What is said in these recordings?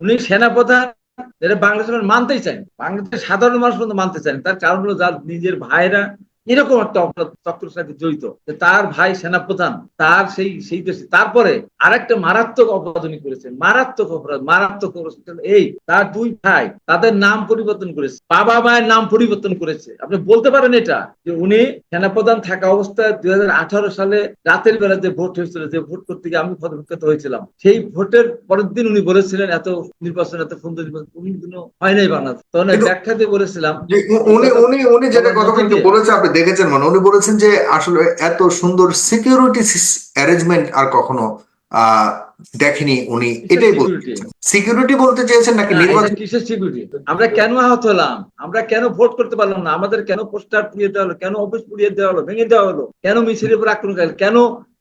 উনি সেনাপ্রধান এটা বাংলাদেশের মানতেই চায় বাংলাদেশের সাধারণ মানুষ মানতে চায় তার কারণ হলো যার নিজের ভাইরা এরকম একটা অপরাধ চক্রের সাথে জড়িত তার ভাই সেনাপ্রধান তার সেই সেই দেশে তারপরে আরেকটা মারাত্মক অপরাধ উনি করেছেন। মারাত্মক অপরাধ মারাত্মক অপরাধ। এই তার দুই ভাই তাদের নাম পরিবর্তন করেছে। বাবা মায়ের নাম পরিবর্তন করেছে। আপনি বলতে পারেন এটা যে উনি সেনাপ্রধান থাকা অবস্থায় দুই হাজার আঠারো সালে রাতের বেলা যে ভোট হয়েছিল যে ভোট করতে গিয়ে আমি পদক্ষেপ হয়েছিলাম সেই ভোটের পরের দিন উনি বলেছিলেন এত নির্বাচন এত সুন্দর নির্বাচন কোনদিনও হয় নাই বাংলাদেশ। তখন কিন্তু- ব্যাখ্যা দিয়ে বলেছিলাম উনি উনি উনি যেটা কথা কিন্তু বলেছে আপনি দেখেছেন মানে উনি বলেছেন যে আসলে এত সুন্দর সিকিউরিটি অ্যারেঞ্জমেন্ট আর কখনো দেখেনি উনি। এটাই। বলছেন সিকিউরিটি বলতে চেয়েছেন নাকি নির্বাচন কিসের সিকিউরিটি আমরা কেন আহত হলাম? আমরা কেন ভোট করতে পারলাম না? আমাদের কেন পোস্টার পুড়িয়ে দেওয়া হলো? কেন অফিস পুড়িয়ে দেওয়া হলো? ভেঙে দেওয়া হলো? কেন মিছিলের উপর আক্রমণ কেন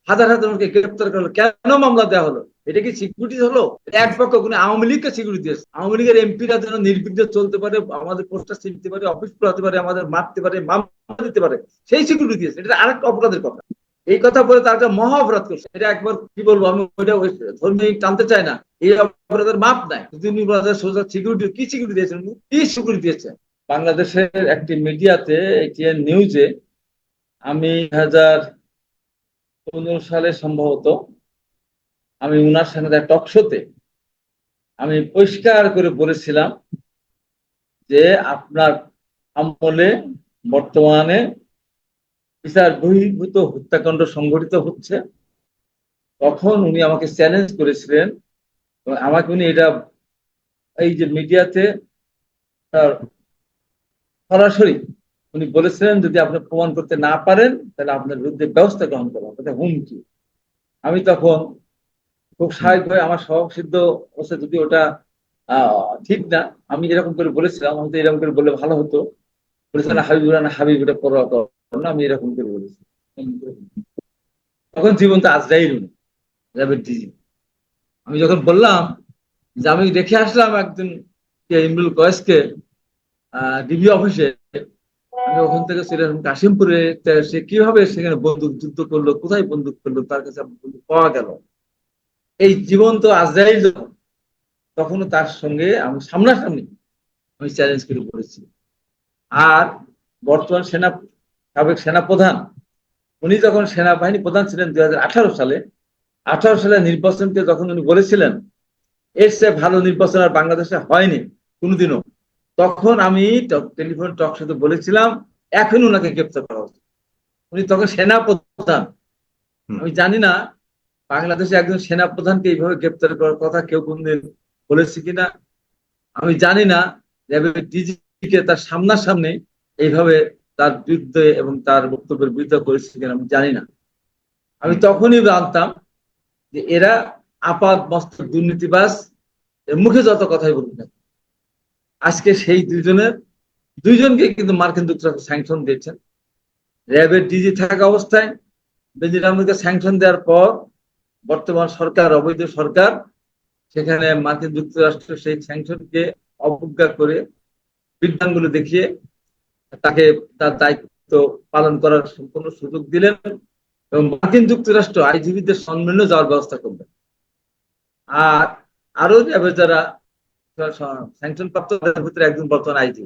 হাজার হাজার মানুষকে গ্রেপ্তার করা হলো কেন মামলা দেওয়া হলো? এটা কি সিকিউরিটি হলো? এক পক্ষ কোনো আওয়ামী লীগকে সিকিউরিটি দিয়েছে। আওয়ামী লীগের এমপিরা যেন নির্বিঘ্নে চলতে পারে, আমাদের পোস্টার ছিনতে পারে অফিস পুরাতে পারে, আমাদের মারতে পারে, মামলা দিতে পারে, সেই সিকিউরিটি দিয়েছে। এটা আরেকটা অপরাধের কথা। এই কথা বলে তার একটা মহা অপরাধ করছে। এটা একবার কি বলব, আমি ওইটা ওই ধর্মীয় টানতে চাই না। এই অপরাধের মাপ নাই। তিনি সোজা সিকিউরিটি কি সিকিউরিটি দিয়েছেন কি সিকিউরিটি দিয়েছেন? বাংলাদেশের একটি মিডিয়াতে এটিএন নিউজে আমি হাজার পনেরো সালে সম্ভবত আমি উনার সঙ্গে টক শোতে আমি পরিষ্কার করে বলেছিলাম যে আপনার আমলে বর্তমানে বিচার বহির্ভূত হত্যাকাণ্ড সংঘটিত হচ্ছে। তখন উনি আমাকে চ্যালেঞ্জ করেছিলেন এবং আমাকে উনি এটা এই যে মিডিয়াতে তার সরাসরি উনি বলেছিলেন, যদি আপনি প্রমাণ করতে না পারেন, তাহলে আপনার বিরুদ্ধে ব্যবস্থা গ্রহণ করা হবে হুমকি। আমি তখন খুব স্বাভাবিকভাবে আমার স্বভাব সিদ্ধ অবস্থা যদি ওটা ঠিক না, আমি এরকম করে বলেছিলাম, হয়তো এরকম করে বললে ভালো হতো। বলেছিলাম হাবিব না হাবিব, এটা না। আমি এরকম করে বলেছি। তখন জীবনটা আজরাইল উনি র্যাবের ডিজি আমি যখন বললাম যে, আমি দেখে আসলাম একজন ইমরুল কয়েসকে ডিবি অফিসে ওখান থেকে সেরকম কাশিমপুরে সে কীভাবে সেখানে বন্দুক যুদ্ধ করল কোথায় বন্দুক করল তার কাছে বন্দুক পাওয়া গেল। এই জীবন্ত আজরাইল যখন, তখনও তার সঙ্গে আমি সামনাসামনি আমি চ্যালেঞ্জ করে পড়েছি। আর বর্তমান সেনা সাবেক সেনাপ্রধান উনি যখন সেনাবাহিনী প্রধান ছিলেন দুই হাজার আঠারো সালে আঠারো সালে নির্বাচনকে যখন উনি বলেছিলেন এর চেয়ে ভালো নির্বাচন আর বাংলাদেশে হয়নি কোনোদিনও। তখন আমি টেলিফোন টক সাথে বলেছিলাম এখন ওনাকে গ্রেপ্তার করা উচিত উনি তখন সেনাপ্রধান। হুম। আমি জানি না বাংলাদেশে একজন সেনাপ্রধানকে এইভাবে গ্রেপ্তার করার কথা কেউ কোনদিন বলেছে কিনা। আমি জানি না ডিজিকে তার সামনাসামনি এইভাবে তার বিরুদ্ধে এবং তার বক্তব্যের বিরুদ্ধে করেছে কিনা আমি জানি না। আমি তখনই জানতাম যে এরা আপাত মস্ত দুর্নীতিবাস এর মুখে যত কথাই বলুক না আজকে সেই দুজনের, দুইজনকে কিন্তু মার্কিন যুক্তরাষ্ট্র স্যাংশন দিয়েছেন। র্যাবের ডিজি থাকা অবস্থায় বেজির আহমেদকে স্যাংশন দেওয়ার পর বর্তমান সরকার, অবৈধ সরকার, সেখানে মার্কিন যুক্তরাষ্ট্র সেই স্যাংশনকে অবজ্ঞা করে বিজ্ঞানগুলো দেখিয়ে তাকে তার দায়িত্ব পালন করার সম্পূর্ণ সুযোগ দিলেন এবং মার্কিন যুক্তরাষ্ট্র আইজিবিদের সম্মেলনে যাওয়ার ব্যবস্থা করবেন। আর আরও যাবে যারা স্যাংশন প্রাপ্ত ভিতরে একজন বর্তমান আইজি।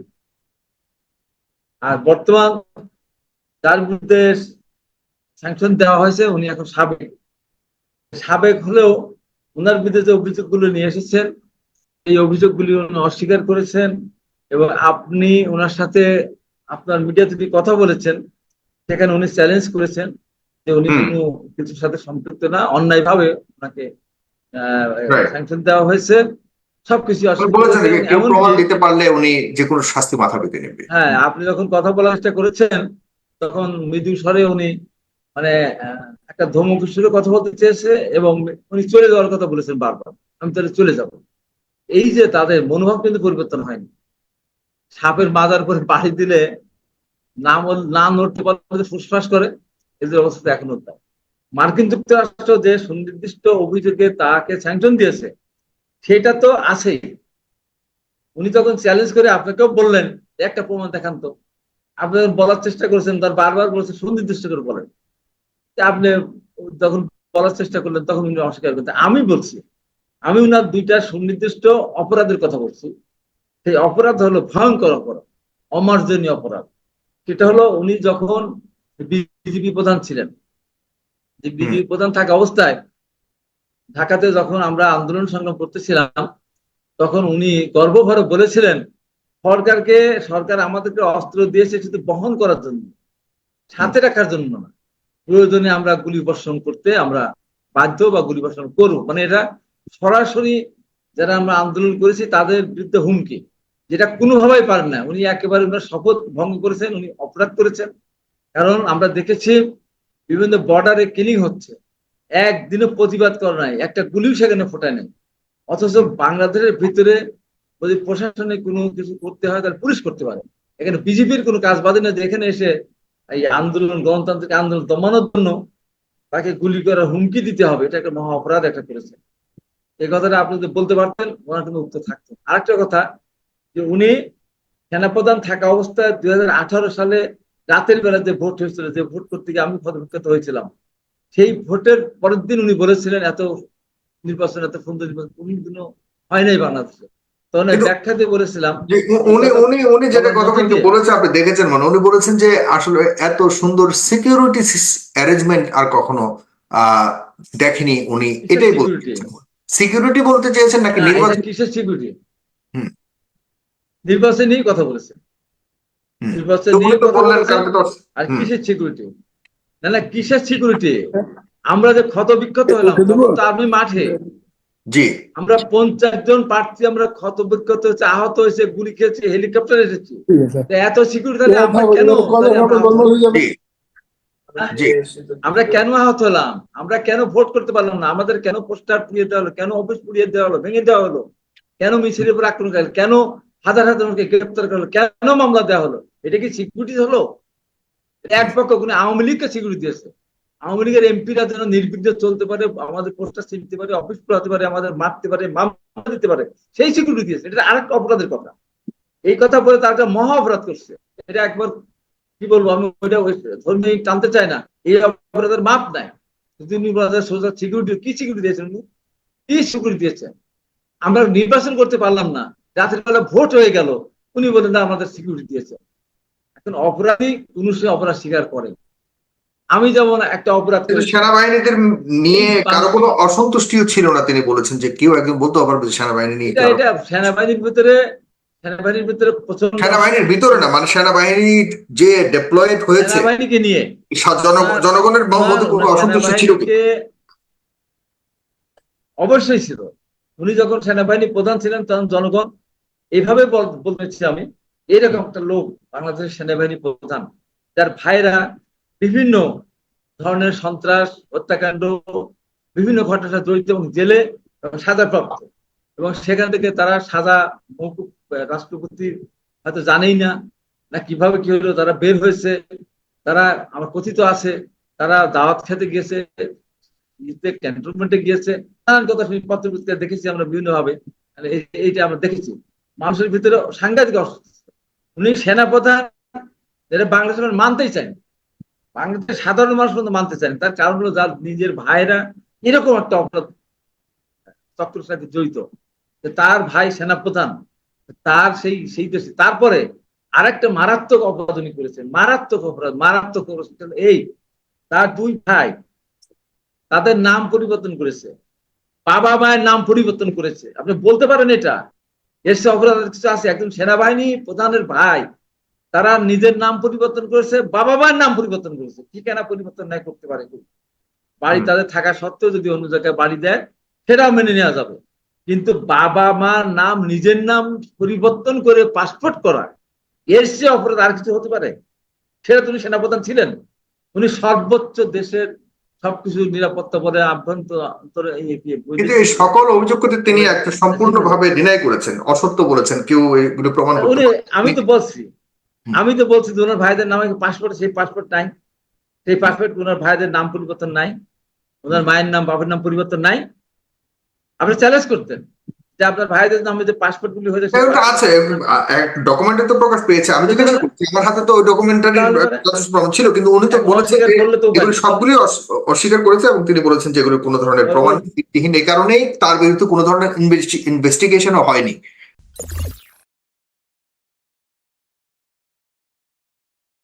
আর বর্তমান যার বিরুদ্ধে স্যাংশন দেওয়া হয়েছে উনি এখন সাবেক। সাবেক হলেও ওনার বিরুদ্ধে যে অভিযোগগুলো নিয়ে এসেছেন এই অভিযোগগুলি উনি অস্বীকার করেছেন এবং আপনি ওনার সাথে আপনার মিডিয়াতে যদি কথা বলেছেন সেখানে উনি চ্যালেঞ্জ করেছেন যে উনি কোনো কিছুর সাথে সম্পৃক্ত না অন্যায় ভাবে ওনাকে. স্যাংশন দেওয়া হয়েছে। সবকিছু। কেউ প্রমাণ দিতে পারলে উনি যে কোনো শাস্তি মাথা পেতে নেবে। হ্যাঁ আপনি যখন কথা বলার চেষ্টা করেছেন তখন মৃদু স্বরে উনি মানে একটা ধমক সুরে কথা বলতে চেয়েছে এবং উনি চলে যাওয়ার কথা বলেছেন বারবার। আমি তাহলে চলে যাব। এই যে তাদের মনোভাব কিন্তু পরিবর্তন হয়নি। সাপের মাজার করে বাড়ি দিলে না বল না নড়তে পারলে ফুসফাস করে। এদের অবস্থা এখনও তাই। মার্কিন যুক্তরাষ্ট্র যে সুনির্দিষ্ট অভিযোগে তাকে স্যাংশন দিয়েছে সেটা তো আছেই। উনি তখন চ্যালেঞ্জ করে আপনাকেও বললেন একটা প্রমাণ দেখান তো। আপনি বলার চেষ্টা করেছেন তার বারবার বলেছে সুনির্দিষ্ট করে বলেন। আপনি যখন বলার চেষ্টা করলেন তখন উনি অস্বীকার করতেন আমি বলছি আমি উনার দুইটা সুনির্দিষ্ট অপরাধের কথা বলছি। সেই অপরাধ হলো ভয়ঙ্কর অপরাধ অমার্জনীয় অপরাধ। সেটা হলো উনি যখন বিজেপি প্রধান ছিলেন যে বিজেপি প্রধান থাকা অবস্থায় ঢাকাতে যখন আমরা আন্দোলন সংগ্রাম করতেছিলাম, তখন উনি গর্বভরে বলেছিলেন, সরকারকে, সরকার আমাদেরকে অস্ত্র দিয়েছে শুধু বহন করার জন্য, সাথে রাখার জন্য না। প্রয়োজনে আমরা গুলি বর্ষণ করতে আমরা বাধ্য বা গুলি বর্ষণ করব। মানে এটা সরাসরি যারা আমরা আন্দোলন করেছি, তাদের বিরুদ্ধে হুমকি, যেটা কোনোভাবেই পারেন না। উনি একেবারে উনার শপথ ভঙ্গ করেছেন, উনি অপরাধ করেছেন। কারণ আমরা দেখেছি, বিভিন্ন বর্ডারে কিলিং হচ্ছে। একদিনও প্রতিবাদ করা নাই, একটা গুলিও সেখানে ফোটায় নেই। অথচ বাংলাদেশের ভিতরে যদি প্রশাসনে কোনো কিছু করতে হয়, তাহলে পুলিশ করতে পারে। এখানে বিজেপির কোনো কাজ বাদে না যে এখানে এসে এই আন্দোলন, গণতান্ত্রিক আন্দোলন দমানোর জন্য তাকে গুলি করার হুমকি দিতে হবে, এটা একটা মহা অপরাধ একটা করেছে। এই কথাটা আপনি যদি বলতে পারতেন, ওনার কিন্তু উত্তর থাকতো আরেকটা কথা, যে উনি সেনাপ্রধান থাকা অবস্থায় দুই হাজার আঠারো সালে রাতের বেলা যে ভোট হয়েছিল, যে ভোট করতে গিয়ে আমি পদবিক্ষত হয়েছিলাম। সেই ভোটের পরের দিন উনি বলেছিলেন এত নির্বাচন এত সুন্দর নির্বাচন কোনদিনও হয় নাই বাংলাদেশে। তখন ব্যাখ্যা দিয়ে বলেছিলাম যে উনি উনি উনি যেটা কথা কিন্তু বলেছে আপনি দেখেছেন মানে উনি বলেছেন যে আসলে এত সুন্দর সিকিউরিটি অ্যারেঞ্জমেন্ট আর কখনো আহ দেখেনি উনি এটাই বলতে সিকিউরিটি বলতে চেয়েছেন নাকি নির্বাচন কিসের সিকিউরিটি। নির্বাচন নিয়েই কথা বলেছেন। নির্বাচন নিয়ে আর কিসের সিকিউরিটি না না কিসের সিকিউরিটি আমরা যে ক্ষত বিক্ষত হলাম তখন তো আপনি মাঠে। জি। আমরা পঞ্চাশ জন প্রার্থী আমরা ক্ষত বিক্ষত হয়েছে আহত হয়েছে গুলি খেয়েছে হেলিকপ্টার এসেছি। এত সিকিউরিটি তাহলে আমরা কেন আমরা কেন আহত হলাম? আমরা কেন ভোট করতে পারলাম না? আমাদের কেন পোস্টার পুড়িয়ে দেওয়া হলো? কেন অফিস পুড়িয়ে দেওয়া হলো? ভেঙে দেওয়া হলো? কেন মিছিলের উপর আক্রমণ করা কেন হাজার হাজার জনকে গ্রেপ্তার করা হলো? কেন মামলা দেওয়া হলো? এটা কি সিকিউরিটি হলো? এক পক্ষ কোনো আওয়ামী লীগকে সিকিউরিটি দিয়েছে। আওয়ামী লীগের এমপিরা যেন নির্বিঘ্নে চলতে পারে, আমাদের পোস্টার ছিনতে পারে, অফিস পোড়াতে পারে, আমাদের মারতে পারে, মামলা দিতে পারে, সেই সিকিউরিটি দিয়েছে। এটা আরেকটা অপরাধের কথা। এই কথা বলে তার একটা মহা অপরাধ করছে। এটা একবার কি বলব, আমি ওইটা ওই ধর্মীয় টানতে চাই না। এই অপরাধের মাপ নাই। সোজা সিকিউরিটি, কি সিকিউরিটি দিয়েছেন উনি? কি সিকিউরিটি দিয়েছেন? আমরা নির্বাচন করতে পারলাম না। রাতের বেলা ভোট হয়ে গেল। উনি বলেন না, আমাদের সিকিউরিটি দিয়েছে। এখন অপরাধী সে অপরাধ স্বীকার করে। আমি যেমন একটা অপরাধ সেনাবাহিনীদের নিয়ে কারও কোনো অসন্তুষ্টিও ছিল না তিনি বলেছেন যে কেউ একজন বলতে যে সেনাবাহিনী নিয়ে এটা সেনাবাহিনীর ভিতরে সেনাবাহিনীর ভিতরে প্রচণ্ড সেনাবাহিনীর ভিতরে না মানে সেনাবাহিনী যে ডেপ্লয়েড হয়েছে সেনাবাহিনীকে নিয়ে। জনগণের মধ্যে কোনো ওনার অসন্তুষ্টি ছিল কি? অবশ্যই ছিল। উনি যখন সেনাবাহিনী প্রধান ছিলেন তখন জনগণ এইভাবে বল- বলতেছি আমি এরকম একটা লোক বাংলাদেশের সেনাবাহিনী প্রধান, যার ভাইরা বিভিন্ন ধরনের সন্ত্রাস, হত্যাকাণ্ড, বিভিন্ন ঘটনার সাথে জড়িত এবং জেলে সাজাপ্রাপ্ত। এবং সেখান থেকে তারা সাজা রাষ্ট্রপতি হয়তো জানেই না না কীভাবে কি হলো, তারা বের হয়েছে, তারা আমার কথিত আছে, তারা দাওয়াত খেতে গিয়েছে ক্যান্টনমেন্টে গিয়েছে, নানান কথা শুনি পত্র দেখেছি আমরা বিভিন্ন ভাবে এইটা আমরা দেখেছি। মানুষের ভিতরে সাংঘাতিক অসুস্থ উনি সেনাপ্রধান, যেটা বাংলাদেশ মানতেই চান বাংলাদেশের সাধারণ মানুষ কিন্তু মানতে চান তার কারণ হলো যার নিজের ভাইরা এরকম একটা অপরাধ চক্রের সাথে জড়িত। তার ভাই সেনাপ্রধান, তার সেই সেই দেশে তারপরে আরেকটা মারাত্মক অপরাধ উনি করেছেন। মারাত্মক অপরাধ মারাত্মক অপরাধ এই তার দুই ভাই, তাদের নাম পরিবর্তন করেছে। বাবা মায়ের নাম পরিবর্তন করেছে। আপনি বলতে পারেন এটা? এর সে অপরাধ কিছু আছে? একজন সেনাবাহিনী প্রধানের ভাই তারা নিজের নাম পরিবর্তন করেছে বাবা মায়ের নাম পরিবর্তন করেছে। ঠিকানা পরিবর্তন নাই করতে পারে বাড়ি তাদের থাকা সত্ত্বেও যদি অন্য জায়গায় বাড়ি দেয় সেটাও মেনে নেওয়া যাবে। কিন্তু বাবা মার নাম নিজের নাম পরিবর্তন করে পাসপোর্ট করা এর সে অপরাধ আর কিছু হতে পারে? সেটা তিনি সেনাপ্রধান ছিলেন। উনি সর্বোচ্চ দেশের সবকিছু নিরাপত্তা পদে আভ্যন্তরে কিন্তু এই সকল অভিযোগকে তিনি একটা সম্পূর্ণভাবে ডিনাই করেছেন অসত্য বলেছেন কেউ এগুলো প্রমাণ করতে আমি তো বলছি আমি তো বলছি ওনার ভাইদের নামে পাসপোর্ট সেই পাসপোর্ট নাই। সেই পাসপোর্ট ওনার ভাইদের নাম পরিবর্তন নাই। ওনার মায়ের নাম বাবার নাম পরিবর্তন নাই। আপনি চ্যালেঞ্জ করতেন। যে আপনার ভাইদের নামে যে পাসপোর্ট গুলি হয়েছে হ্যাঁ, ওটা আছে। ডকুমেন্টে তো প্রকাশ পেয়েছে। আমি জিজ্ঞাসা করছি আমার হাতে তো ওই ডকুমেন্টারি প্রমাণ ছিল কিন্তু উনি তো বলেছেন অস্বীকার যে করলে তো উপায় এগুলো সবগুলি অস্বীকার করেছে এবং তিনি বলেছেন যে এগুলো কোনো ধরনের প্রমাণ ভিত্তিহীন এই কারণেই তার বিরুদ্ধে কোনো ধরনের ইনভেস্টিগেশনও হয়নি।